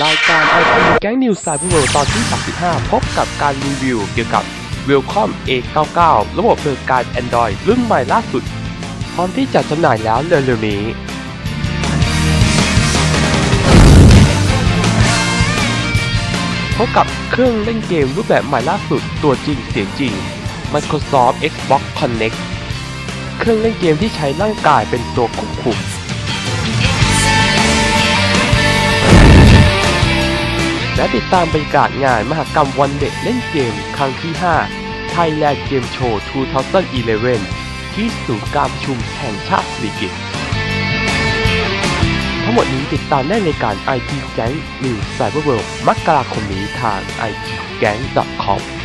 รายการ IT แก๊งนิวส์ไซเบอร์เวิลด์ตอนที่ 35 พบกับการรีวิวเกี่ยวกับ Welcome A99 ระบบเปิดการ Android รุ่นใหม่ล่าสุด พร้อมที่จะจำหน่ายแล้วเร็วๆนี้พบกับเครื่องเล่นเกมรูปแบบใหม่ล่าสุดตัวจริงเสียงจริง Microsoft Xbox Connect เครื่องเล่นเกมที่ใช้ร่างกายเป็นตัวควบคุม ติดตามบรรยากาศงานมหกรรมวันเด็กเล่นเกม ครั้งที่ 5 Thailand Game Show 2011 ที่ศูนย์การประชุมแห่งชาติสิริกิติ์ทั้งหมดนี้ติดตามได้ในการ IT Gang News Cyber World มกราคมนี้ทาง itgang.com